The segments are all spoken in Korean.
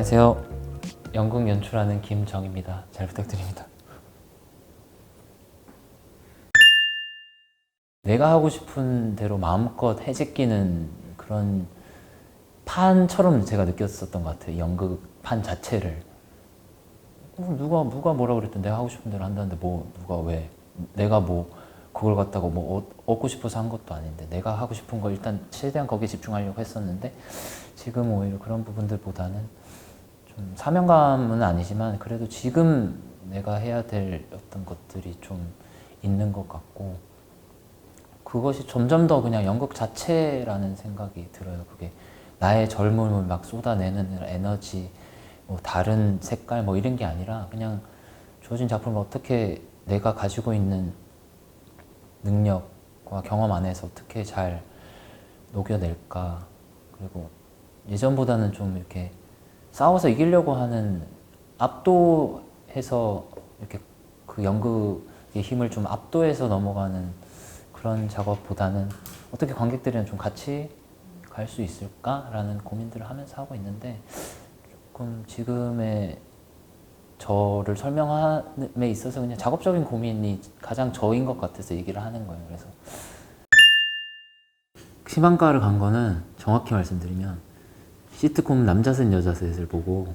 안녕하세요. 연극 연출하는 김정입니다. 잘 부탁드립니다. 내가 하고 싶은 대로 마음껏 해제끼는 그런 판처럼 제가 느꼈었던 것 같아요. 연극 판 자체를. 뭐 누가 누가 뭐라 그랬든 내가 하고 싶은 대로 한다는데 뭐 누가 왜 내가 뭐 그걸 갖다가 뭐 얻- 얻고 싶어서 한 것도 아닌데 내가 하고 싶은 거 일단 최대한 거기에 집중하려고 했었는데 지금 오히려 그런 부분들보다는 좀 사명감은 아니지만 그래도 지금 내가 해야 될 어떤 것들이 좀 있는 것 같고 그것이 점점 더 그냥 연극 자체라는 생각이 들어요. 그게 나의 젊음을 막 쏟아내는 에너지, 뭐 다른 색깔 뭐 이런 게 아니라 그냥 주어진 작품을 어떻게 내가 가지고 있는 능력과 경험 안에서 어떻게 잘 녹여낼까. 그리고 예전보다는 좀 이렇게 싸워서 이기려고 하는 압도해서 이렇게 그 연극의 힘을 좀 압도해서 넘어가는 그런 작업보다는 어떻게 관객들이랑 좀 같이 갈 수 있을까라는 고민들을 하면서 하고 있는데 조금 지금의 저를 설명함에 있어서 그냥 작업적인 고민이 가장 저인 것 같아서 얘기를 하는 거예요. 그래서 희망가를 간 거는 정확히 말씀드리면 시트콤 남자셋 여자셋을 보고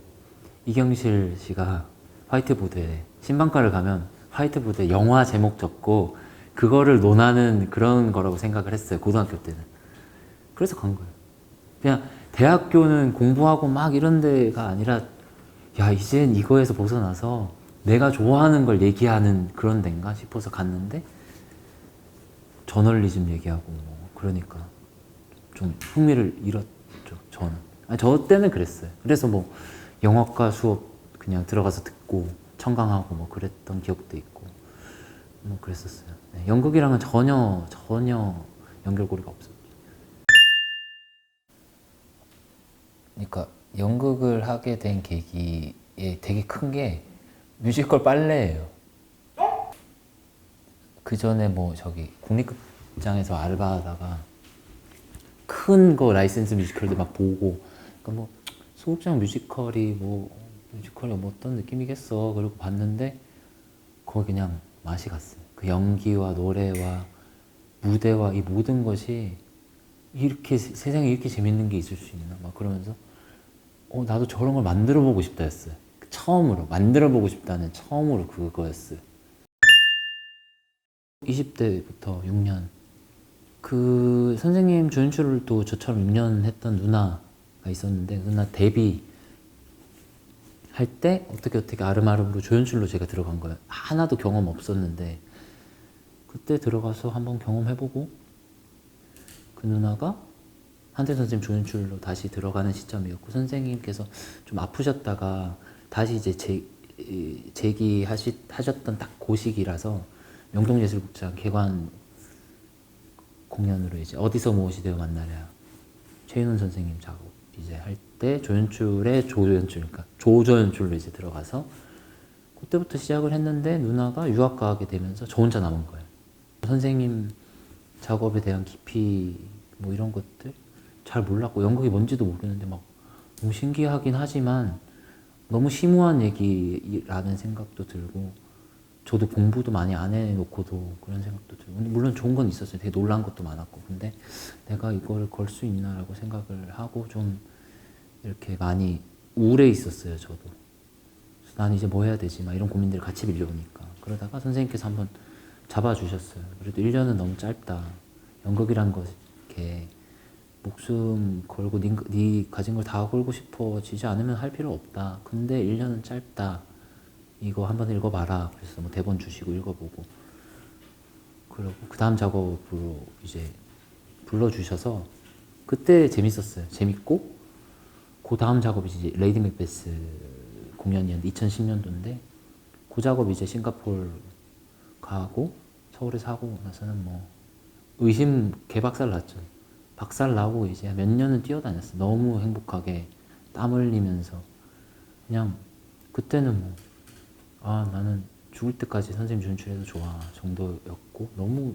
이경실 씨가 화이트보드에 신방가를 가면 화이트보드에 영화 제목 적고 그거를 논하는 그런 거라고 생각을 했어요 고등학교 때는. 그래서 간 거예요. 그냥 대학교는 공부하고 막 이런 데가 아니라 야 이젠 이거에서 벗어나서 내가 좋아하는 걸 얘기하는 그런 데인가 싶어서 갔는데 저널리즘 얘기하고 뭐 그러니까 좀 흥미를 잃었죠 저는 아니, 저 때는 그랬어요. 그래서 뭐 영어과 수업 그냥 들어가서 듣고 청강하고 뭐 그랬던 기억도 있고 뭐 그랬었어요. 네, 연극이랑은 전혀 전혀 연결고리가 없어요 그러니까 연극을 하게 된 계기에 되게 큰 게 뮤지컬 빨래예요. 그 전에 뭐 저기 국립극장에서 알바하다가 큰 거 라이센스 뮤지컬들 막 보고 그러니까 뭐 소극장 뮤지컬이 뭐 뮤지컬이 뭐 어떤 느낌이겠어 그리고 봤는데 거기 그냥 맛이 갔어요. 그 연기와 노래와 무대와 이 모든 것이 이렇게 세- 세상에 이렇게 재밌는 게 있을 수 있나 막 그러면서 어 나도 저런 걸 만들어 보고 싶다 했어요. 처음으로 만들어 보고 싶다는 처음으로 그거였어요. 20대부터 6년. 그 선생님 조연출을 또 저처럼 6년 했던 누나가 있었는데 누나 데뷔 할때 어떻게 어떻게 아름아름으로 조연출로 제가 들어간 거예요. 하나도 경험 없었는데 그때 들어가서 한번 경험해보고 그 누나가 한대 선생님 조연출로 다시 들어가는 시점이었고 선생님께서 좀 아프셨다가 다시 이제 재, 이, 재기하시 하셨던 딱 고시기라서 명동예술극장 개관 공연으로 이제 어디서 무엇이 되어 만나랴 최윤원 선생님 작업 이제 할 때 조연출에 조연출 그러니까 조조연출로 이제 들어가서 그때부터 시작을 했는데 누나가 유학 가게 되면서 저 혼자 남은 거예요. 선생님 작업에 대한 깊이 뭐 이런 것들 잘 몰랐고 연극이 뭔지도 모르겠는데 막 너무 신기하긴 하지만 너무 심오한 얘기라는 생각도 들고 저도 공부도 많이 안 해놓고도 그런 생각도 들고 물론 좋은 건 있었어요. 되게 놀란 것도 많았고 근데 내가 이거를 걸수 있나라고 생각을 하고 좀 이렇게 많이 우울해 있었어요. 저도 난 이제 뭐 해야 되지 막 이런 고민들이 같이 밀려오니까 그러다가 선생님께서 한번 잡아주셨어요. 그래도 1년은 너무 짧다. 연극이란 것게 목숨 걸고 네, 네 가진 걸 다 걸고 싶어지지 않으면 할 필요 없다. 근데 1년은 짧다. 이거 한번 읽어봐라. 그래서 뭐 대본 주시고 읽어보고 그리고 그 다음 작업으로 이제 불러주셔서 그때 재밌었어요. 재밌고 그 다음 작업이 이제 레이디 맥베스 공연이었는데 2010년도인데 그 작업 이제 싱가포르 가고 서울에서 하고 나서는 뭐 의심 개박살 났죠. 박살 나고 이제 몇 년은 뛰어다녔어. 너무 행복하게 땀 흘리면서 그냥 그때는 뭐 아 나는 죽을 때까지 선생님 준출해도 좋아 정도였고 너무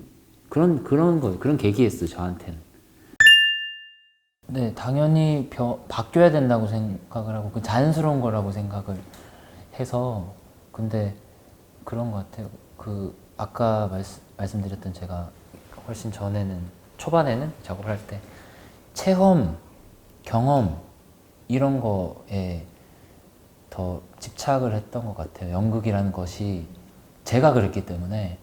그런 그런 거 그런 계기였어 저한테는 네, 당연히 벼, 바뀌어야 된다고 생각을 하고 그 자연스러운 거라고 생각을 해서 근데 그런 것 같아요. 그 아까 말씀, 말씀드렸던 제가 훨씬 전에는 초반에는 작업을 할때 체험, 경험 이런 거에 더 집착을 했던 것 같아요. 연극이라는 것이 제가 그랬기 때문에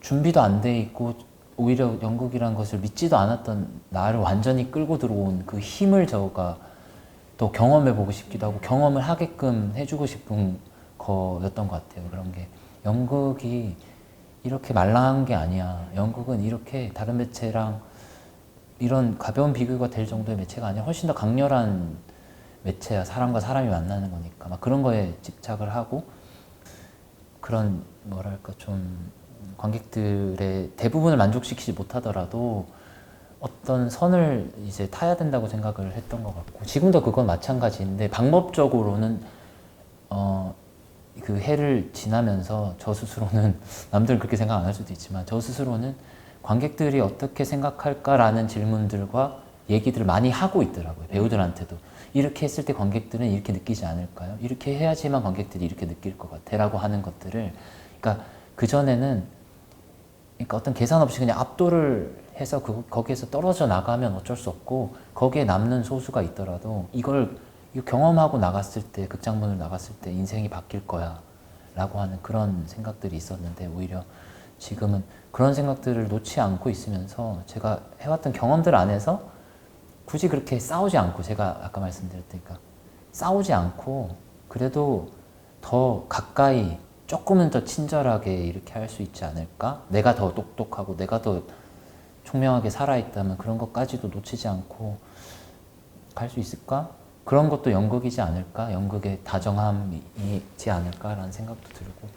준비도 안 돼 있고 오히려 연극이라는 것을 믿지도 않았던 나를 완전히 끌고 들어온 그 힘을 저가 또 경험해 보고 싶기도 하고 경험을 하게끔 해주고 싶은 거였던 것 같아요. 그런 게 연극이 이렇게 말랑한 게 아니야. 연극은 이렇게 다른 매체랑 이런 가벼운 비교가 될 정도의 매체가 아니라 훨씬 더 강렬한 매체야. 사람과 사람이 만나는 거니까. 막 그런 거에 집착을 하고 그런 뭐랄까 좀 관객들의 대부분을 만족시키지 못하더라도 어떤 선을 이제 타야 된다고 생각을 했던 것 같고 지금도 그건 마찬가지인데 방법적으로는 어, 그 해를 지나면서 저 스스로는 남들은 그렇게 생각 안 할 수도 있지만 저 스스로는 관객들이 어떻게 생각할까라는 질문들과 얘기들을 많이 하고 있더라고요 배우들한테도 이렇게 했을 때 관객들은 이렇게 느끼지 않을까요? 이렇게 해야지만 관객들이 이렇게 느낄 것 같아라고 하는 것들을 그러니까 그 전에는 그러니까 어떤 계산 없이 그냥 압도를 해서 그, 거기에서 떨어져 나가면 어쩔 수 없고 거기에 남는 소수가 있더라도 이걸 경험하고 나갔을 때 극장문을 나갔을 때 인생이 바뀔 거야 라고 하는 그런 생각들이 있었는데 오히려 지금은 그런 생각들을 놓지 않고 있으면서 제가 해왔던 경험들 안에서 굳이 그렇게 싸우지 않고 제가 아까 말씀드렸으니까 싸우지 않고 그래도 더 가까이 조금은 더 친절하게 이렇게 할 수 있지 않을까? 내가 더 똑똑하고 내가 더 총명하게 살아있다면 그런 것까지도 놓치지 않고 갈 수 있을까? 그런 것도 연극이지 않을까? 연극의 다정함이지 않을까라는 생각도 들고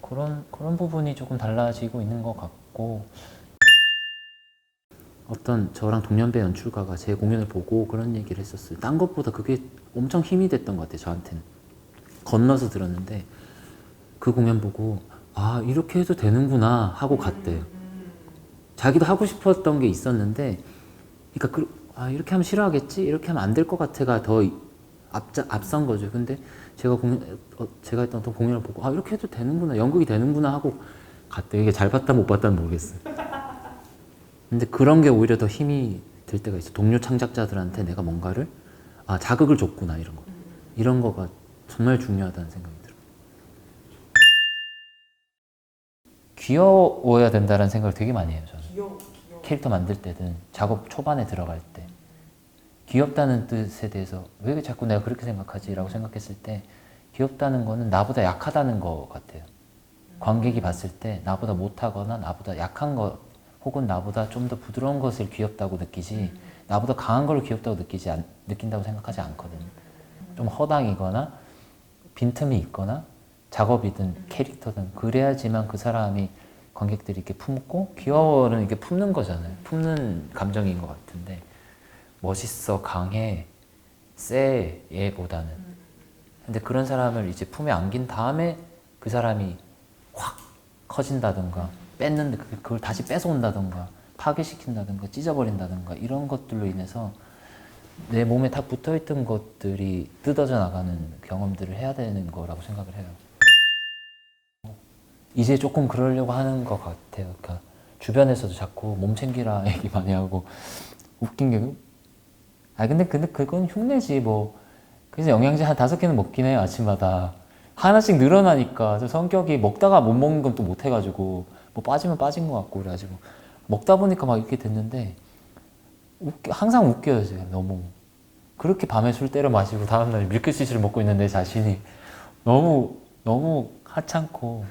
그런 그런 부분이 조금 달라지고 있는 것 같고 어떤 저랑 동년배 연출가가 제 공연을 보고 그런 얘기를 했었어요. 딴 것보다 그게 엄청 힘이 됐던 것 같아요. 저한테는 건너서 들었는데 그 공연 보고 아 이렇게 해도 되는구나 하고 갔대요. 자기도 하고 싶었던 게 있었는데, 그러니까 그, 아 이렇게 하면 싫어하겠지, 이렇게 하면 안 될 것 같아가 더 앞자, 앞선 거죠. 근데 제가 공연, 어, 제가 했던 어떤 공연을 보고 아 이렇게 해도 되는구나, 연극이 되는구나 하고 갔대요. 이게 잘 봤다 못 봤다는 모르겠어요. 근데 그런 게 오히려 더 힘이 될 때가 있어. 동료 창작자들한테 내가 뭔가를 아 자극을 줬구나 이런 거, 이런 거가 정말 중요하다는 생각이 들어요. 귀여워야 된다는 생각을 되게 많이 해요. 저는. 귀여워, 귀여워. 캐릭터 만들 때든 작업 초반에 들어갈 때 귀엽다는 뜻에 대해서 왜 자꾸 내가 그렇게 생각하지라고 생각했을 때 귀엽다는 거는 나보다 약하다는 것 같아요. 관객이 봤을 때 나보다 못하거나 나보다 약한 것 혹은 나보다 좀 더 부드러운 것을 귀엽다고 느끼지 나보다 강한 걸 귀엽다고 느끼지 않, 느낀다고 생각하지 않거든요. 좀 허당이거나 빈틈이 있거나 작업이든 캐릭터든 그래야지만 그 사람이 관객들이 이렇게 품고 귀여워는 이렇게 품는 거잖아요. 품는 감정인 것 같은데 멋있어 강해 세 얘보다는 근데 그런 사람을 이제 품에 안긴 다음에 그 사람이 확 커진다던가 뺐는데 그- 그걸 다시 뺏어온다던가 파괴시킨다던가 찢어버린다던가 이런 것들로 인해서 내 몸에 다 붙어있던 것들이 뜯어져 나가는 경험들을 해야 되는 거라고 생각을 해요. 이제 조금 그러려고 하는 것 같아요. 그러니까 주변에서도 자꾸 몸 챙기라 얘기 많이 하고 웃긴 게, 아 근데 근데 그건 흉내지 뭐. 그래서 영양제 한 다섯 개는 먹긴 해요 아침마다. 하나씩 늘어나니까 저 성격이 먹다가 못 먹는 건 또 못 해가지고 뭐 빠지면 빠진 것 같고 그래가지고 먹다 보니까 막 이렇게 됐는데 웃겨, 항상 웃겨요 제가. 너무. 그렇게 밤에 술 때려 마시고 다음날 밀크시스를 먹고 있는 내 자신이 너무 너무 하찮고.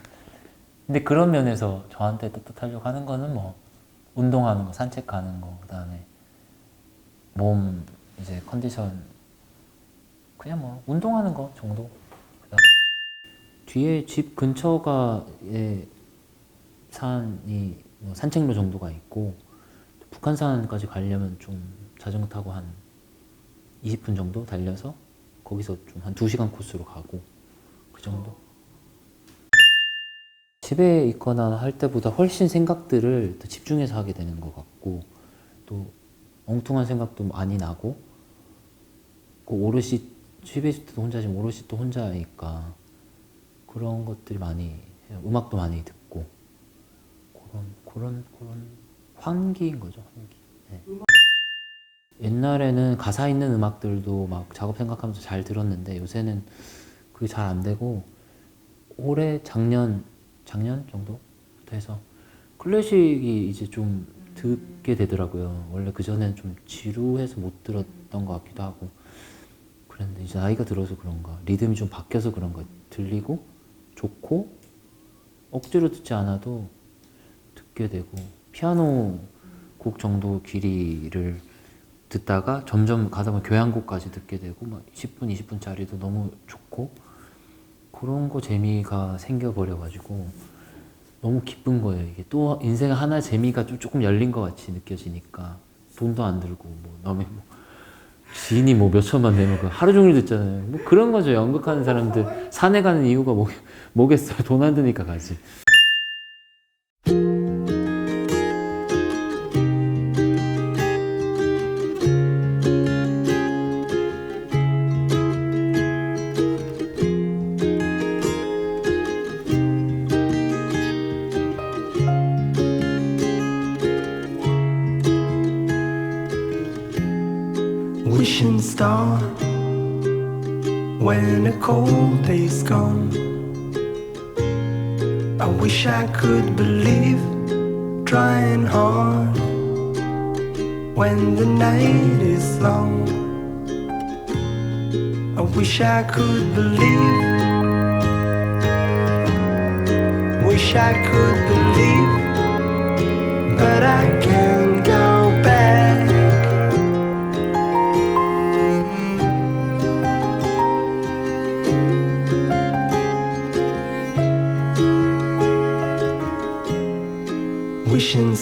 근데 그런 면에서 저한테 떳떳하려고 하는 거는 뭐 운동하는 거, 산책하는 거, 그다음에 몸 이제 컨디션 그냥 뭐 운동하는 거 정도. 뒤에 집 근처가 예, 산이 뭐 산책로 정도가 있고 북한산까지 가려면 좀 자전거 타고 한 20분 정도 달려서 거기서 좀 한 2시간 코스로 가고 그 정도. 집에 있거나 할 때보다 훨씬 생각들을 더 집중해서 하게 되는 것 같고 또 엉뚱한 생각도 많이 나고 그 오롯이 취베이스도 혼자지만 오롯이 또 혼자니까 그런 것들이 많이 해요. 음악도 많이 듣고 그런 그런 그런 환기인 거죠 환기. 네. 옛날에는 가사 있는 음악들도 막 작업 생각하면서 잘 들었는데 요새는 그게 잘 안 되고 올해 작년 작년 정도부터 해서 클래식이 이제 좀 듣게 되더라고요. 원래 그 전엔 좀 지루해서 못 들었던 것 같기도 하고 그랬는데 이제 나이가 들어서 그런가 리듬이 좀 바뀌어서 그런가 들리고 좋고 억지로 듣지 않아도 듣게 되고 피아노 곡 정도 길이를 듣다가 점점 가다 보면 교향곡까지 듣게 되고 막 10분, 20분짜리도 너무 좋고 그런 거 재미가 생겨버려가지고 너무 기쁜 거예요. 이게 또 인생 하나 재미가 좀 조금 열린 것 같이 느껴지니까 돈도 안 들고 뭐 남의 뭐 지인이 뭐 몇 천만 내면 그 하루 종일 듣잖아요. 뭐 그런 거죠. 연극하는 사람들 산에 가는 이유가 뭐, 뭐겠어요. 돈 안 드니까 가지. I wish I could believe, trying hard when the night is long. I wish I could believe, wish I could believe, but I can't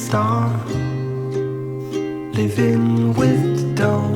star living with dawn